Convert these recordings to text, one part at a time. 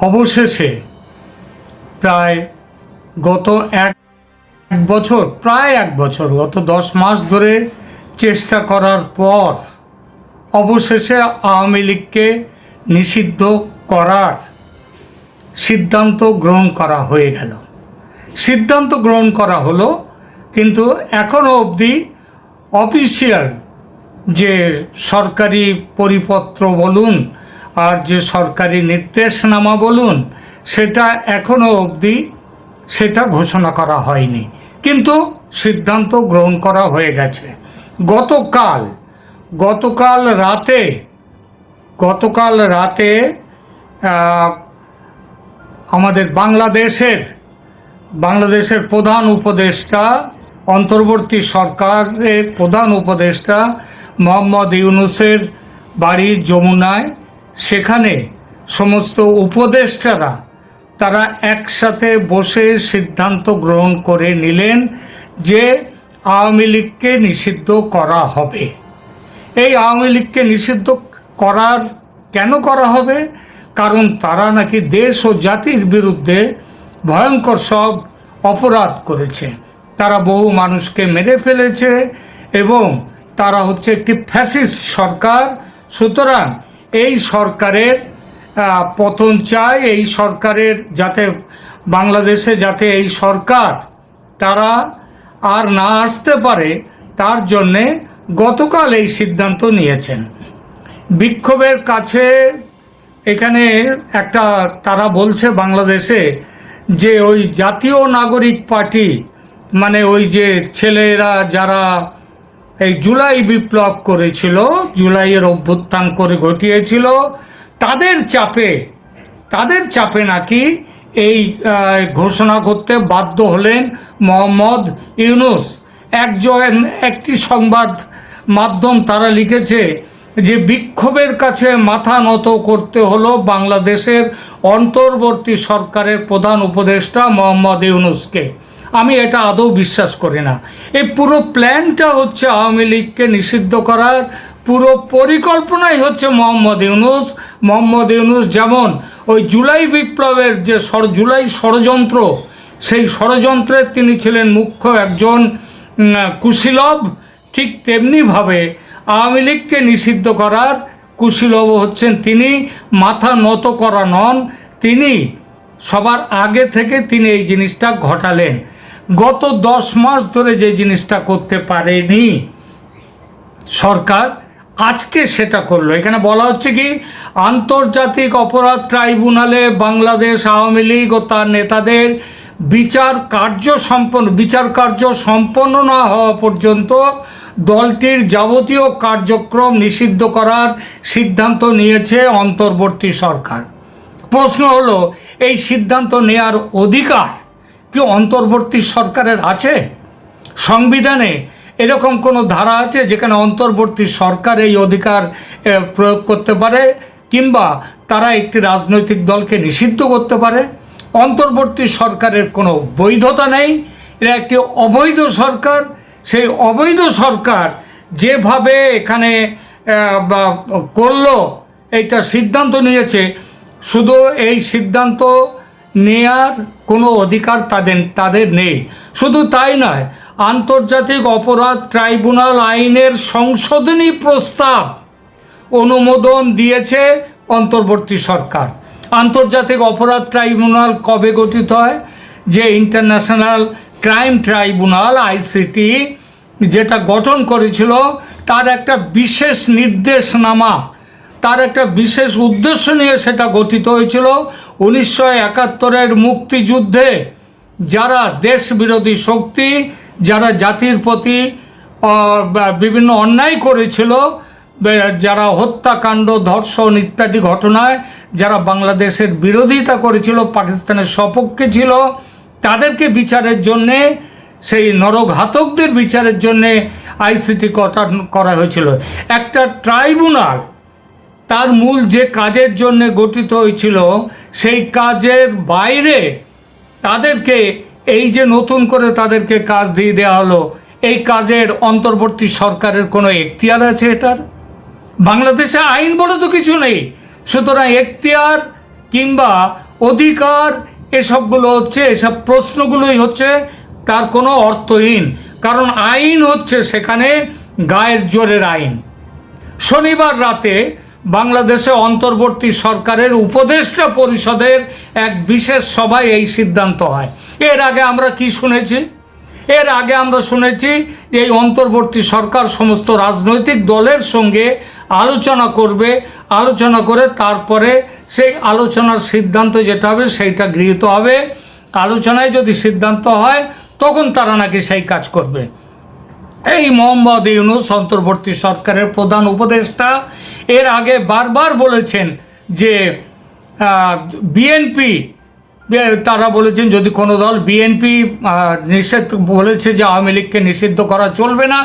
অবশেষে প্রায় গত এক বছর, প্রায় এক বছর, গত দশ মাস ধরে চেষ্টা করার পর অবশেষে আওয়ামী লীগকে নিষিদ্ধ করার সিদ্ধান্ত গ্রহণ করা হয়ে গেল। সিদ্ধান্ত গ্রহণ করা হলো, কিন্তু এখনও অবধি অফিসিয়াল যে সরকারি পরিপত্র বলুন আর যে সরকারি নির্দেশনামা বলুন, সেটা এখনও অবধি সেটা ঘোষণা করা হয়নি। কিন্তু সিদ্ধান্ত গ্রহণ করা হয়ে গেছে। গতকাল গতকাল রাতে গতকাল রাতে আমাদের বাংলাদেশের বাংলাদেশের প্রধান উপদেষ্টা, অন্তর্বর্তী সরকারের প্রধান উপদেষ্টা মোহাম্মদ ইউনুসের বাড়ি যমুনায় সেখানে সমস্ত উপদেষ্টারা তারা একসাথে বসে সিদ্ধান্ত গ্রহণ করে নিলেন যে আওয়ামী লীগকে নিষিদ্ধ করা হবে। এই আওয়ামী লীগকে নিষিদ্ধ করার কেন করা হবে? কারণ তারা নাকি দেশ ও জাতির বিরুদ্ধে ভয়ঙ্কর সব অপরাধ করেছে। তারা বহু মানুষকে মেরে ফেলেছে এবং তারা হচ্ছে একটি ফ্যাসিস্ট সরকার। সুতরাং এই সরকারের পতন চায়, এই সরকারের যাতে, বাংলাদেশে যাতে এই সরকার তারা আর না আসতে পারে, তার জন্যে গতকাল এই সিদ্ধান্ত নিয়েছেন। বিক্ষোভের কাছে এখানে একটা, তারা বলছে বাংলাদেশে যে ওই জাতীয় নাগরিক পার্টি মানে ওই যে ছেলেরা যারা এই জুলাই বিপ্লব করেছিল, জুলাইয়ের অভ্যুত্থান করে ঘটিয়েছিল। তাদের চাপে তাদের চাপে নাকি এই ঘোষণা করতে বাধ্য হলেন মোহাম্মদ ইউনুস। একজন, একটি সংবাদ মাধ্যম তারা লিখেছে যে, বিক্ষোভের কাছে মাথা নত করতে হলো বাংলাদেশের অন্তর্বর্তী সরকারের প্রধান উপদেষ্টা মোহাম্মদ ইউনুসকে। আমি এটা আদৌ বিশ্বাস করি না। এই পুরো প্ল্যানটা হচ্ছে আওয়ামী লীগকে নিষিদ্ধ করার পুরো পরিকল্পনাই হচ্ছে মোহাম্মদ ইউনুস। মোহাম্মদ ইউনুস যেমন ওই জুলাই বিপ্লবের যে জুলাই ষড়যন্ত্র সেই ষড়যন্ত্রের তিনি ছিলেন মুখ্য একজন উম, কুশীলব। ঠিক তেমনিভাবে আওয়ামী লীগকে নিষিদ্ধ করার কুশীলব হচ্ছেন তিনি মাথা নত করা নন। তিনি সবার আগে থেকে তিনি এই জিনিসটা ঘটালেন। গত দশ মাস ধরে যে জিনিসটা করতে পারেনি সরকার, আজকে সেটা করল। এখানে বলা হচ্ছে কি, আন্তর্জাতিক অপরাধ ট্রাইব্যুনালে বাংলাদেশ আওয়ামী লীগ ও তার নেতাদের বিচার কার্য সম্পন্ন বিচার কার্য সম্পন্ন না হওয়া পর্যন্ত দলটির যাবতীয় কার্যক্রম নিষিদ্ধ করার সিদ্ধান্ত নিয়েছে অন্তর্বর্তী সরকার। প্রশ্ন হলো, এই সিদ্ধান্ত নেয়ার অধিকার কি অন্তর্বর্তী সরকারের আছে? সংবিধানে এরকম কোনো ধারা আছে যেখানে অন্তর্বর্তী সরকার এই অধিকার প্রয়োগ করতে পারে কিংবা তারা একটি রাজনৈতিক দলকে নিষিদ্ধ করতে পারে? অন্তর্বর্তী সরকারের কোনো বৈধতা নেই। এরা একটি অবৈধ সরকার। সেই অবৈধ সরকার যেভাবে এখানে করল, এইটা সিদ্ধান্ত নিয়েছে। শুধু এই সিদ্ধান্ত নেয়ার কোনো অধিকার তাদের তাদের নেই। শুধু তাই নয়, আন্তর্জাতিক অপরাধ ট্রাইব্যুনাল আইনের সংশোধনী প্রস্তাব অনুমোদন দিয়েছে অন্তর্বর্তী সরকার। আন্তর্জাতিক অপরাধ ট্রাইব্যুনাল কবে গঠিত হয়? যে ইন্টারন্যাশনাল ক্রাইম ট্রাইব্যুনাল, আইসিটি, যেটা গঠন করেছিল, তার একটা বিশেষ নির্দেশনামা তার একটা বিশেষ উদ্দেশ্য নিয়ে সেটা গঠিত হয়েছিল। উনিশশো একাত্তরের মুক্তিযুদ্ধে যারা দেশ বিরোধী শক্তি, যারা জাতির প্রতি বিভিন্ন অন্যায় করেছিল যারা হত্যাকাণ্ড, ধর্ষণ ইত্যাদি ঘটনায় যারা বাংলাদেশের বিরোধিতা করেছিল, পাকিস্তানের সপক্ষে ছিল, তাদেরকে বিচারের জন্যে, সেই নরঘাতকদের বিচারের জন্যে আইসিটি করা হয়েছিল। একটা ট্রাইব্যুনাল তার মূল যে কাজের জন্য গঠিত হয়েছিল, সেই কাজের বাইরে তাদেরকে এই যে নতুন করে তাদেরকে কাজ দিয়ে দেওয়া হলো, এই কাজের অন্তর্বর্তী সরকারের কোনো এখতিয়ার আছে এটার? বাংলাদেশে আইন বলে তো কিছু নেই। সুতরাং এখতিয়ার কিংবা অধিকার এসবগুলো হচ্ছে, এসব প্রশ্নগুলোই হচ্ছে, তার কোনো অর্থহীন। কারণ আইন হচ্ছে সেখানে গায়ের জোরের আইন। শনিবার রাতে বাংলাদেশে অন্তর্বর্তী সরকারের উপদেষ্টা পরিষদের এক বিশেষ সভায় এই সিদ্ধান্ত হয়। এর আগে আমরা কি শুনেছি? এর আগে আমরা শুনেছি এই অন্তর্বর্তী সরকার সমস্ত রাজনৈতিক দলের সঙ্গে আলোচনা করবে, আলোচনা করে তারপরে সেই আলোচনার সিদ্ধান্ত যেটা হবে সেইটা গৃহীত হবে। আলোচনায় যদি সিদ্ধান্ত হয়, তখন তারা নাকি সেই কাজ করবে। এই মোহাম্মদ ইউনুস অন্তর্বর্তী সরকারের প্রধান উপদেষ্টা এর আগে বারবার বলেছেন যে বিএনপি তারা বলেছেন যদি কোনো দল বিএনপি নিষেধ বলেছে যে আওয়ামী লীগকে নিষিদ্ধ করা চলবে না,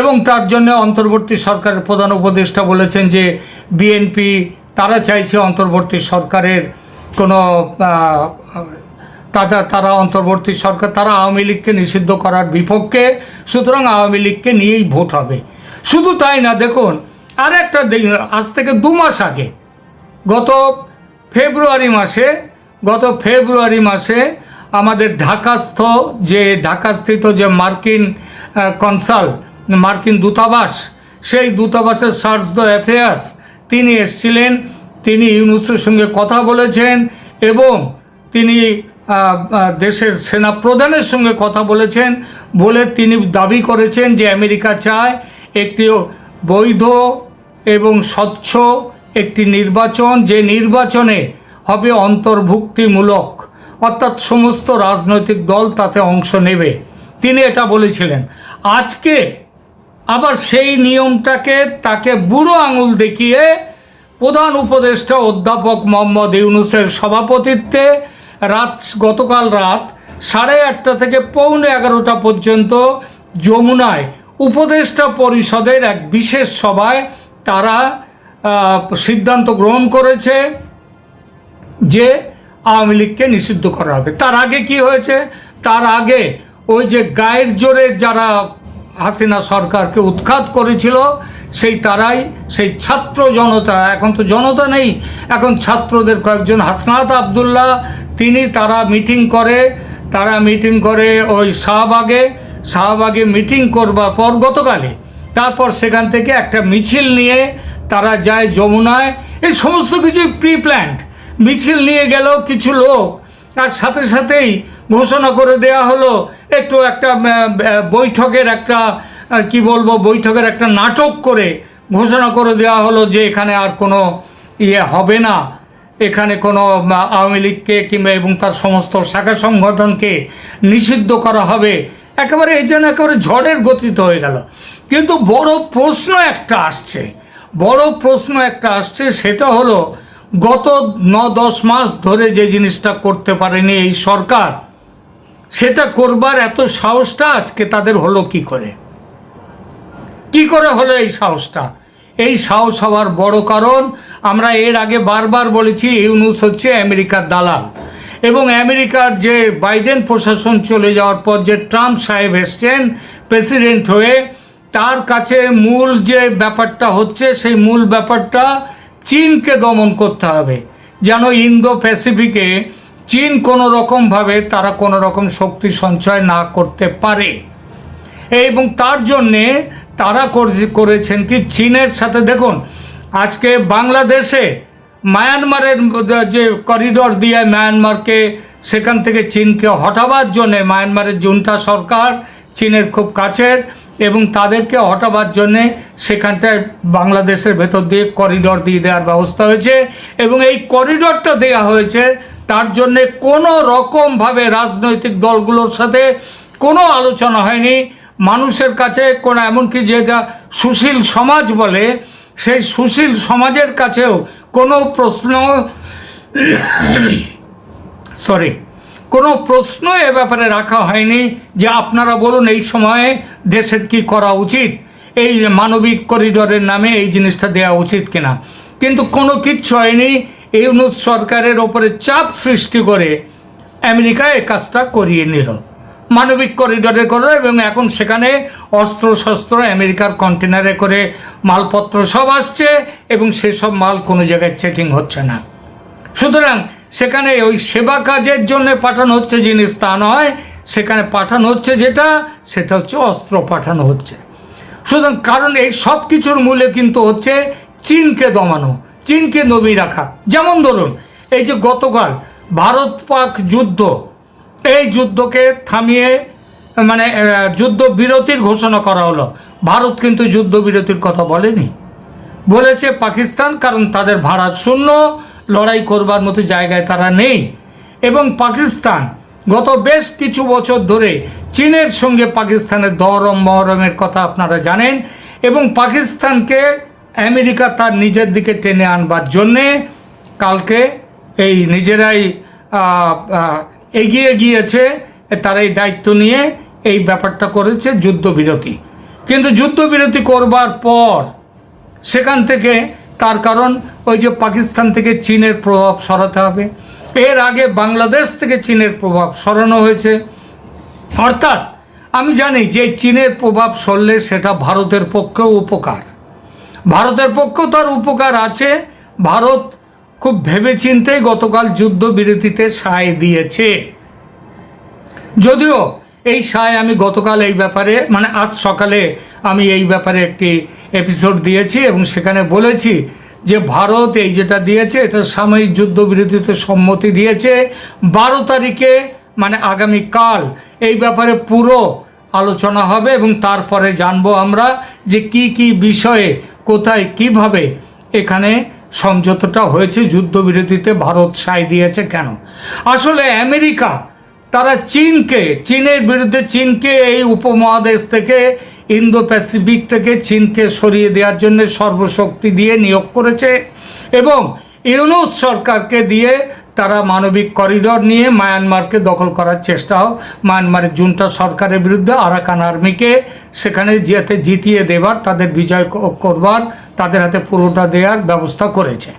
এবং তার জন্য অন্তর্বর্তী সরকারের প্রধান উপদেষ্টা বলেছেন যে বিএনপি, তারা চাইছে অন্তর্বর্তী সরকারের কোনো তারা তারা অন্তর্বর্তী সরকার, তারা আওয়ামী লীগকে নিষিদ্ধ করার বিপক্ষে, সুতরাং আওয়ামী লীগকে নিয়েই ভোট হবে। শুধু তাই না, দেখুন আর একটা আজ থেকে দু মাস আগে, গত ফেব্রুয়ারি মাসে, গত ফেব্রুয়ারি মাসে আমাদের ঢাকাস্থ যে, ঢাকাস্থিত যে মার্কিন কনসাল, মার্কিন দূতাবাস, সেই দূতাবাসের সার্চ দ্য অ্যাফেয়ার্স, তিনি এসছিলেন, তিনি ইউনুসের সঙ্গে কথা বলেছেন এবং তিনি দেশের সেনা প্রধানের সঙ্গে কথা বলেছেন বলে তিনি দাবি করেছেন যে আমেরিকা চায় একটি বৈধ এবং স্বচ্ছ একটি নির্বাচন, যে নির্বাচনে হবে অন্তর্ভুক্তিমূলক, অর্থাৎ সমস্ত রাজনৈতিক দল তাতে অংশ নেবে। তিনি এটা বলেছিলেন। আজকে আবার সেই নিয়মটাকে তাকে বুড়ো আঙুল দেখিয়ে প্রধান উপদেষ্টা অধ্যাপক মোহাম্মদ ইউনুসের সভাপতিত্বে রাত, গতকাল রাত সাড়ে আটটা থেকে পৌনে এগারোটা পর্যন্ত যমুনায় উপদেষ্টা পরিষদের এক বিশেষ সভায় তারা সিদ্ধান্ত গ্রহণ করেছে যে আওয়ামী লীগকে নিষিদ্ধ করা হবে। তার আগে কি হয়েছে? তার আগে ওই যে গায়ের জোরে যারা হাসিনা সরকারকে উৎখাত করেছিল, সেই তারাই, সেই ছাত্র জনতা, এখন তো জনতা নেই, এখন ছাত্রদের কয়েকজন, হাসনাত আবদুল্লাহ, তিনি তারা মিটিং করে, তারা মিটিং করে ওই শাহবাগে শাহবাগে মিটিং করবার পর গতকালে তারপর সেখান থেকে একটা মিছিল নিয়ে তারা যায় যমুনায়। এই সমস্ত কিছু প্রি প্ল্যান্ড মিছিল নিয়ে গেল কিছু লোক। আর সাথে সাথেই ঘোষণা করে দেয়া হলো একটু একটা বৈঠকের একটা কি বলব, বৈঠকের একটা নাটক করে ঘোষণা করে দেওয়া হলো যে এখানে আর কোনো ইয়ে হবে না। এখানে কোনো আওয়ামী লীগকে কিংবা এবং তার সমস্ত শাখা সংগঠনকে নিষিদ্ধ করা হবে। একেবারে এই জন্য একেবারে ঝড়ের গতিতে হয়ে গেল। কিন্তু বড় প্রশ্ন একটা আসছে। বড় প্রশ্ন একটা আসছে, সেটা হলো গত ন দশ মাস ধরে যে জিনিসটা করতে পারেনি এই সরকার, সেটা করবার এত সাহসটা আজকে তাদের হলো কি করে? কি করে হলো এই সাহসটা? এই সাহস হওয়ার বড় কারণ আমরা এর আগে বারবার বলেছি, ইউনুস হচ্ছে আমেরিকার দালাল। এবং আমেরিকার যে বাইডেন প্রশাসন চলে যাওয়ার পর যে ট্রাম্প সাহেব এসছেন, প্রেসিডেন্ট হয়ে, তার কাছে মূল যে ব্যাপারটা হচ্ছে, সেই মূল ব্যাপারটা চীনকে দমন করতে হবে। যেন ইন্দো প্যাসিফিকে চীন কোনো রকমভাবে তারা কোনো রকম শক্তি সঞ্চয় না করতে পারে। এবং তার জন্যে তারা করেছেন কি? চীনের সাথে দেখুন, আজকে বাংলাদেশে মায়ানমারের যে করিডর দিয়ে মায়ানমারকে সেখান থেকে চীনকে হটাবার জন্যে মায়ানমারের জুনটা সরকার চীনের খুব কাছের এবং তাদেরকে হটাবার জন্যে সেখানটায় বাংলাদেশের ভেতর দিয়ে করিডর দিয়ে দেওয়ার ব্যবস্থা হয়েছে এবং এই করিডরটা দেওয়া হয়েছে তার জন্যে কোনো রকমভাবে রাজনৈতিক দলগুলোর সাথে কোনো আলোচনা হয়নি। মানুষের কাছে কোনো, এমনকি যেটা সুশীল সমাজ বলে, সেই সুশীল সমাজের কাছেও কোনো প্রশ্ন সরি কোনো প্রশ্ন এ ব্যাপারে রাখা হয়নি যে আপনারা বলুন এই সময়ে দেশের কি করা উচিত, এই মানবিক করিডোরের নামে এই জিনিসটা দেওয়া উচিত কিনা। কিন্তু কোনো কিচ্ছু হয়নি, ইউনুস সরকারের ওপরে চাপ সৃষ্টি করে আমেরিকা এই কাজটা করিয়ে নিল। মানবিক করিডোরে করে এবং এখন সেখানে অস্ত্র শস্ত্র আমেরিকার কন্টেনারে করে মালপত্র সব আসছে এবং সেসব মাল কোনো জায়গায় চেকিং হচ্ছে না। সুতরাং সেখানে ওই সেবা কাজের জন্য পাঠানো হচ্ছে জিনিস তা নয়, সেখানে পাঠানো হচ্ছে যেটা, সেটা হচ্ছে অস্ত্র পাঠানো হচ্ছে। সুতরাং কারণ এই সব কিছুর মূলে কিন্তু হচ্ছে চীনকে দমানো, চীনকে নবী রাখা। যেমন ধরুন, এই যে গতকাল ভারত পাক যুদ্ধ এই যুদ্ধকে থামিয়ে মানে যুদ্ধ বিরতির ঘোষণা করা হলো। ভারত কিন্তু যুদ্ধ বিরতির কথা বলেনি। বলেছে পাকিস্তান, কারণ তাদের ভাড়া শূন্য, লড়াই করবার মতো জায়গায় তারা নেই। এবং পাকিস্তান, গত বেশ কিছু বছর ধরে চীনের সঙ্গে পাকিস্তানের দরম মহরমের কথা আপনারা জানেন এবং পাকিস্তানকে আমেরিকা তার নিজের দিকে টেনে আনবার জন্যে কালকে এই নিজেরাই এগিয়ে গিয়েছে, তারা এই দায়িত্ব নিয়ে এই ব্যাপারটা করেছে যুদ্ধবিরতি। কিন্তু যুদ্ধবিরতি করবার পর সেখান থেকে তার কারণ ওই যে পাকিস্তান থেকে চীনের প্রভাব সরাতে হবে। এর আগে বাংলাদেশ থেকে চীনের প্রভাব সরানো হয়েছে। অর্থাৎ আমি জানি যে চীনের প্রভাব সরলে সেটা ভারতের পক্ষেও উপকার। ভারতের পক্ষেও তার উপকার আছে। ভারত খুব ভেবেচিন্তেই গতকাল যুদ্ধবিরতিতে সায় দিয়েছে। যদিও এই সায় আমি গতকাল এই ব্যাপারে মানে আজ সকালে আমি এই ব্যাপারে একটি এপিসোড দিয়েছি এবং সেখানে বলেছি যে ভারত এই যেটা দিয়েছে, এটা সাময়িক যুদ্ধবিরতিতে সম্মতি দিয়েছে। বারো তারিখে মানে আগামীকাল এই ব্যাপারে পুরো আলোচনা হবে এবং তারপরে জানব আমরা যে কি কি বিষয়ে, কোথায়, কীভাবে এখানে সমঝোতাটা হয়েছে, যুদ্ধবিরতিতে ভারত সায় দিয়েছে কেন? আসলে আমেরিকা, তারা চীনকে, চীনের বিরুদ্ধে চীনকে এই উপমহাদেশ থেকে ইন্দো প্যাসিফিক থেকে চীনকে সরিয়ে দেওয়ার জন্য সর্বশক্তি দিয়ে নিয়োগ করেছে এবং ইউনুস সরকারকে দিয়ে তারা মানবিক করিডর নিয়ে মায়ানমারকে দখল করার চেষ্টাও মায়ানমারের জুনটা সরকারের বিরুদ্ধে আরাকান আর্মিকে সেখানে যেতে জিতিয়ে দেবার, তাদের বিজয় করবার, তাদের হাতে পুরোটা দেওয়ার ব্যবস্থা করেছে।